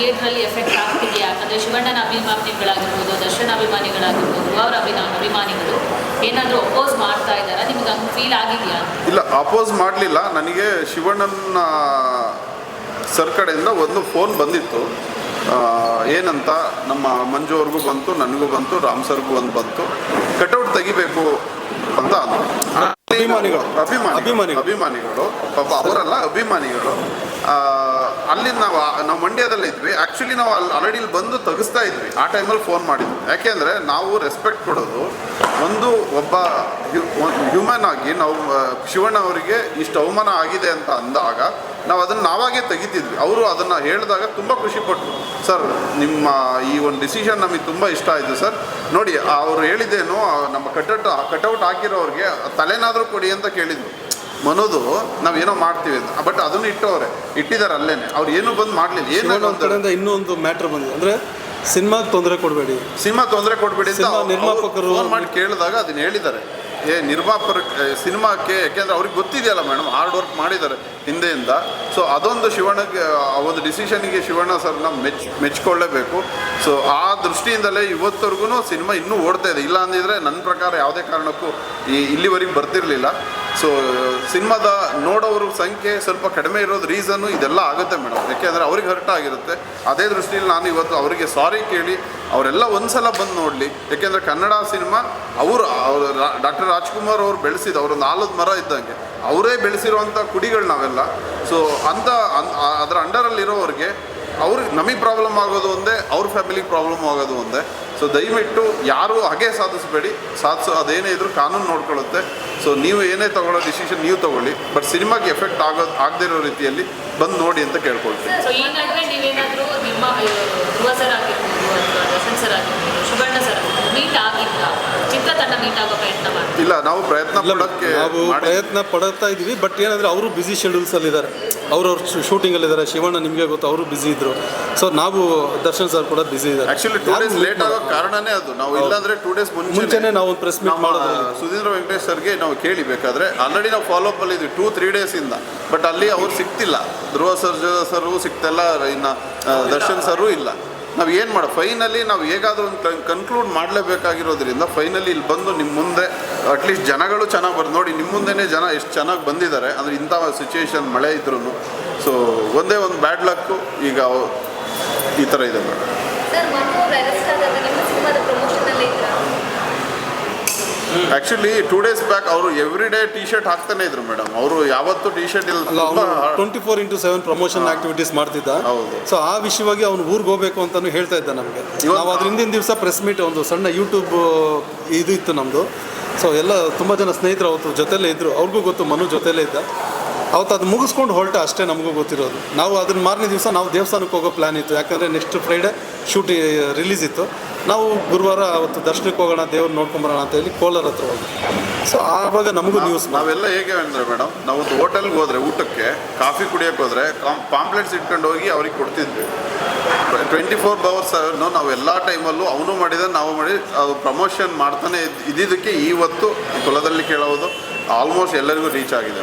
ಥಿಯೇಟ್ರಲ್ಲಿ ಎಫೆಕ್ಟ್ ಆಗ್ತಿದೆಯಾ? ಯಾಕಂದರೆ ಶಿವಣ್ಣನ ಅಭಿಮಾನಿಗಳಾಗಿರ್ಬೋದು ದರ್ಶನ್ ಅಭಿಮಾನಿಗಳಾಗಿರ್ಬೋದು ಅವರ ಅಭಿನಾ ಅಭಿಮಾನಿಗಳು ಏನಾದರೂ ಅಪೋಸ್ ಮಾಡ್ತಾ ಇದ್ದಾರಾ? ನಿಮ್ಗೆ ಹಂಗೆ ಫೀಲ್ ಆಗಿದೆಯಾ? ಇಲ್ಲ ಅಪೋಸ್ ಮಾಡಲಿಲ್ಲ. ನನಗೆ ಶಿವಣ್ಣನ ಸರ್ ಕಡೆಯಿಂದ ಒಂದು ಫೋನ್ ಬಂದಿತ್ತು. ಏನಂತ? ನಮ್ಮ ಮಂಜು ಅವ್ರಿಗೂ ಬಂತು ನನಗೂ ಬಂತು ರಾಮ್ ಸರ್ಗೂ ಒಂದು ಬಂತು. ಕಟೌಟ್ ತೆಗಿಬೇಕು ಅಂತ ಅಂದ್ರು. ಅಭಿಮಾನಿಗಳು. ಅಭಿಮಾನಿ ಅಭಿಮಾನಿಗಳು. ಅಭಿಮಾನಿಗಳು. ಪಾಪ ಅವರಲ್ಲ ಅಭಿಮಾನಿಗಳು. ಆ, ನಾವು ನಾವು ಮಂಡ್ಯದಲ್ಲಿ ಇದ್ವಿ. ಆ್ಯಕ್ಚುಲಿ ನಾವು ಅಲ್ಲಿ ಆಲ್ರೆಡಿ ಇಲ್ಲಿ ಬಂದು ತೆಗಿಸ್ತಾ ಇದ್ವಿ. ಆ ಟೈಮಲ್ಲಿ ಫೋನ್ ಮಾಡಿದ್ವಿ ಯಾಕೆಂದರೆ ನಾವು ರೆಸ್ಪೆಕ್ಟ್ ಕೊಡೋದು ಒಂದು ಒಬ್ಬ ಹ್ಯೂಮನ್ ಆಗಿ ನಾವು ಶಿವಣ್ಣ ಅವರಿಗೆ ಇಷ್ಟು ಅವಮಾನ ಆಗಿದೆ ಅಂತ ಅಂದಾಗ ನಾವು ಅದನ್ನು ನಾವಾಗೇ ತೆಗಿತಿದ್ವಿ. ಅವರು ಅದನ್ನು ಹೇಳಿದಾಗ ತುಂಬ ಖುಷಿಪಟ್ಟರು ಸರ್ ನಿಮ್ಮ ಈ ಒಂದು ಡಿಸಿಷನ್ ನಮಗೆ ತುಂಬ ಇಷ್ಟ ಆಯಿತು ಸರ್. ನೋಡಿ ಅವರು ಹೇಳಿದ್ದೇನು ನಮ್ಮ ಕಟೌಟ್ ಕಟೌಟ್ ಹಾಕಿರೋರಿಗೆ ತಲೆನಾದರೂ ಕೊಡಿ ಅಂತ ಕೇಳಿದ್ರು. ಮನೋದು ನಾವೇನೋ ಮಾಡ್ತೀವಿ ಅಂತ. ಬಟ್ ಅದನ್ನು ಇಟ್ಟವ್ರೆ. ಇಟ್ಟಿದ್ದಾರೆ ಅಲ್ಲೇನೆ. ಅವ್ರು ಏನು ಬಂದು ಮಾಡಲಿಲ್ಲ. ಏನು ಒಂದು ಕಡೆಯಿಂದ ಇನ್ನೊಂದು ಮ್ಯಾಟ್ರ್ ಬಂದಿದೆ. ಅಂದರೆ ಸಿನಿಮಾ ತೊಂದರೆ ಕೊಡಬೇಡಿ. ಸಿನಿಮಾ ತೊಂದರೆ ಕೊಡ್ಬೇಡಿ ನಿರ್ಮಾಪಕರು- ಫೋನ್ ಮಾಡಿ ಕೇಳಿದಾಗ ಅದನ್ನ ಹೇಳಿದ್ದಾರೆ. ಏ ನಿರ್ಮಾಪರ ಸಿನಿಮಾಕ್ಕೆ ಯಾಕೆಂದ್ರೆ ಅವ್ರಿಗೆ ಗೊತ್ತಿದೆಯಲ್ಲ ಮೇಡಮ್ ಹಾರ್ಡ್ ವರ್ಕ್ ಮಾಡಿದ್ದಾರೆ ಹಿಂದೆಯಿಂದ. ಸೊ ಅದೊಂದು ಶಿವಣ್ಣಗೆ ಆ ಒಂದು ಡಿಸಿಷನ್ಗೆ ಶಿವಣ್ಣ ಸರ್ನ ಮೆಚ್ ಮೆಚ್ಕೊಳ್ಳೇಬೇಕು. ಸೊ ಆ ದೃಷ್ಟಿಯಿಂದಲೇ ಇವತ್ತವರೆಗೂ ಸಿನಿಮಾ ಇನ್ನೂ ಓಡ್ತಾ ಇದೆ. ಇಲ್ಲ ಅಂದಿದ್ರೆ ನನ್ನ ಪ್ರಕಾರ ಯಾವುದೇ ಕಾರಣಕ್ಕೂ ಈ ಇಲ್ಲಿವರೆಗೆ ಬರ್ತಿರಲಿಲ್ಲ. ಸೊ ಸಿನಿಮಾದ ನೋಡೋರ ಸಂಖ್ಯೆ ಸ್ವಲ್ಪ ಕಡಿಮೆ ಇರೋದು ರೀಸನ್ನು ಇದೆಲ್ಲ ಆಗುತ್ತೆ ಮೇಡಮ್ ಯಾಕೆಂದರೆ ಅವ್ರಿಗೆ ಹರ್ಟ್ ಆಗಿರುತ್ತೆ. ಅದೇ ದೃಷ್ಟಿಯಲ್ಲಿ ನಾನು ಇವತ್ತು ಅವರಿಗೆ ಸಾರಿ ಕೇಳಿ, ಅವರೆಲ್ಲ ಒಂದ್ಸಲ ಬಂದು ನೋಡಲಿ. ಯಾಕೆಂದರೆ ಕನ್ನಡ ಸಿನಿಮಾ, ಅವರು ಡಾಕ್ಟರ್ ರಾಜ್ಕುಮಾರ್ ಅವರು ಬೆಳೆಸಿದ ಅವರೊಂದು ಆಲದ ಮರ ಇದ್ದಂಗೆ. ಅವರೇ ಬೆಳೆಸಿರುವಂಥ ಕುಡಿಗಳು ನಾವೆಲ್ಲ. ಸೊ ಅಂತ ಅದರ ಅಂಡರಲ್ಲಿರೋರಿಗೆ ಅವ್ರಿಗೆ ನಮಗೆ ಪ್ರಾಬ್ಲಮ್ ಆಗೋದು ಒಂದೇ, ಅವ್ರ ಫ್ಯಾಮಿಲಿಗೆ ಪ್ರಾಬ್ಲಮ್ ಆಗೋದು ಒಂದೇ. ಸೊ ದಯವಿಟ್ಟು ಯಾರು ಹಾಗೆ ಸಾಧಿಸಬೇಡಿ. ಸಾಧಿಸೋ ಅದೇನೇ ಇದ್ರು ಕಾನೂನು ನೋಡ್ಕೊಳ್ಳುತ್ತೆ. ಸೊ ನೀವು ಏನೇ ತಗೊಳ್ಳೋ ಡಿಸಿಷನ್ ನೀವು ತಗೊಳ್ಳಿ. ಬಟ್ ಸಿನಿಮಾಗೆ ಎಫೆಕ್ಟ್ ಆಗೋ ಆಗದೇ ಇರೋ ರೀತಿಯಲ್ಲಿ ಬಂದು ನೋಡಿ ಅಂತ ಕೇಳ್ಕೊಳ್ತೀನಿ. ಸರ್ ಚಿತ್ರತಂಡ ಪ್ರಯತ್ನ ಮಾಡಿ ಇಲ್ಲ ನಾವು ಪ್ರಯತ್ನ ಪಡೋಕ್ಕೆ ನಾವು ಪ್ರಯತ್ನ ಪಡ್ತಾ ಇದ್ದೀವಿ ಬಟ್ ಏನಂದ್ರೆ ಅವರು ಬ್ಯುಸಿ ಶೆಡ್ಯೂಲ್ಸಲ್ಲಿ ಇದ್ದಾರೆ ಅವ್ರವ್ರ ಶೂಟಿಂಗಲ್ಲಿದ್ದಾರೆ ಶಿವಣ್ಣ ನಿಮಗೆ ಗೊತ್ತು ಅವರು ಬ್ಯುಸಿ ಇದ್ರು. ಸೊ ನಾವು ದರ್ಶನ್ ಸರ್ ಕೂಡ ಬ್ಯುಸಿ ಇದ್ದಾರೆ. ಆಕ್ಚುಲಿ ಟೂ ಡೇಸ್ ಲೇಟ್ ಆಗೋ ಕಾರಣನೇ ಅದು. ನಾವು ಇಲ್ಲಾಂದ್ರೆ ಟೂ ಡೇಸ್ ಮುಂಚೆ ಮುಂಚೆನೆ ನಾವು ಒಂದು ಪ್ರೆಸ್ ಮೀಟ್ ನಮ್ಮ ಮಾಡೋದು ಸುಧೀಂದ್ರ ವೆಂಕಟೇಶ್ ಸರ್ಗೆ ನಾವು ಕೇಳಿ ಬೇಕಾದ್ರೆ ಆಲ್ರೆಡಿ ನಾವು ಫಾಲೋ ಅಪ್ ಅಲ್ಲಿ ಇದ್ವಿ ಟೂ ತ್ರೀ ಡೇಸಿಂದ ಬಟ್ ಅಲ್ಲಿ ಅವ್ರು ಸಿಗ್ತಿಲ್ಲ ಧ್ರುವ ಸರ್ ಸರ್ ಸಿಗ್ತಿಲ್ಲ ಇನ್ನು ಆ, ದರ್ಶನ್ ಸರ್ ಇಲ್ಲ. ನಾವು ಏನು ಮಾಡೋ ಫೈನಲಿ ನಾವು ಹೇಗಾದರೂ ಒಂದು ಕನ್ಕ್ಲೂಡ್ ಮಾಡಲೇಬೇಕಾಗಿರೋದ್ರಿಂದ ಫೈನಲಿ ಇಲ್ಲಿ ಬಂದು ನಿಮ್ಮ ಮುಂದೆ ಅಟ್ಲೀಸ್ಟ್ ಜನಗಳು ಚೆನ್ನಾಗಿ ಬರ್ ನೋಡಿ ನಿಮ್ಮ ಮುಂದೆನೇ ಜನ ಎಷ್ಟು ಚೆನ್ನಾಗಿ ಬಂದಿದ್ದಾರೆ ಅಂದರೆ ಇಂಥ ಸಿಚುವೇಶನ್ ಮಳೆ ಇದ್ರೂ ಸೊ ಒಂದೇ ಒಂದು ಬ್ಯಾಡ್ ಲಕ್ಕು ಈಗ ಈ ಥರ ಇದೆ ಮೇಡಮ್ ಸರ್ ಮನು ಅವ್ರು ಅರೆಸ್ಟ್ ಆದಾಗ ನಿಮ್ಮ ಸಿನಿಮಾದ ಪ್ರಮೋಷನಲ್ಲೇ ಇದ್ರ ಆ್ಯಕ್ಚುಲಿ ಟೂ ಡೇಸ್ ಬ್ಯಾಕ್ ಅವರು ಎವ್ರಿ ಡೇ ಟಿ ಶರ್ಟ್ ಹಾಕ್ತಾನೆ ಇದ್ರು ಮೇಡಮ್ ಅವರು ಯಾವತ್ತೂ ಟಿ ಶರ್ಟ್ ಇಲ್ಲ twenty four into seven promotion activities ಮಾಡ್ತಿದ್ದ. ಹೌದು. ಸೊ ಆ ವಿಷಯವಾಗಿ ಅವ್ನು ಊರಿಗೆ ಹೋಗ್ಬೇಕು ಅಂತಾನು ಹೇಳ್ತಾ ಇದ್ದ ನಮಗೆ. ನಾವು ಅದ್ರ ಹಿಂದಿನ ದಿವಸ ಪ್ರೆಸ್ ಮೀಟ್ ಒಂದು ಸಣ್ಣ ಯೂಟ್ಯೂಬ್ ಇದು ಇತ್ತು ನಮ್ಮದು ಸೊ ಎಲ್ಲ ತುಂಬ ಜನ ಸ್ನೇಹಿತರು ಅವತ್ತು ಜೊತೆಲೇ ಇದ್ದರು ಅವ್ರಿಗೂ ಗೊತ್ತು ಮನು ಜೊತೆಲೇ ಇದ್ದ. ಅವತ್ತು ಅದು ಮುಗಿಸ್ಕೊಂಡು ಹೊರಟ ಅಷ್ಟೇ ನಮಗೂ ಗೊತ್ತಿರೋದು. ನಾವು ಅದನ್ನ ಮಾರನೇ ದಿವಸ ನಾವು ದೇವಸ್ಥಾನಕ್ಕೆ ಹೋಗೋ ಪ್ಲ್ಯಾನ್ ಇತ್ತು. ಯಾಕಂದರೆ ನೆಕ್ಸ್ಟ್ ಫ್ರೈಡೆ ಶೂಟಿ ರಿಲೀಸ್ ಇತ್ತು. ನಾವು ಗುರುವಾರ ಅವತ್ತು ದರ್ಶನಕ್ಕೆ ಹೋಗೋಣ ದೇವ್ರು ನೋಡ್ಕೊಂಬರೋಣ ಅಂತ ಹೇಳಿ ಕೋಲಾರ ಹತ್ರ ಹೋಗಿ ಸೊ ಆವಾಗ ನಮಗೂ ನ್ಯೂಸ್ ನಾವೆಲ್ಲ ಹೇಗೆ ಅಂದರೆ ಮೇಡಮ್ ನಾವು ಹೋಟೆಲ್ಗೆ ಹೋದ್ರೆ ಊಟಕ್ಕೆ ಕಾಫಿ ಕುಡಿಯೋಕೆ ಹೋದ್ರೆ ಪಾಂಪ್ಲೆಟ್ಸ್ ಇಟ್ಕೊಂಡು ಹೋಗಿ ಅವ್ರಿಗೆ ಕೊಡ್ತಿದ್ವಿ. ಟ್ವೆಂಟಿ ಫೋರ್ ಅವರ್ಸ್ ನಾವು ಎಲ್ಲ ಟೈಮಲ್ಲೂ ಅವನು ಮಾಡಿದ ನಾವು ಮಾಡಿ ಅದು ಪ್ರಮೋಷನ್ ಮಾಡ್ತಾನೆ ಇದ್- ಇದ್ದಿದ್ದಕ್ಕೆ ಇವತ್ತು ಕುಲದಲ್ಲಿ ಕೇಳೋದು ಆಲ್ಮೋಸ್ಟ್ ಎಲ್ಲರಿಗೂ ರೀಚ್ ಆಗಿದೆ.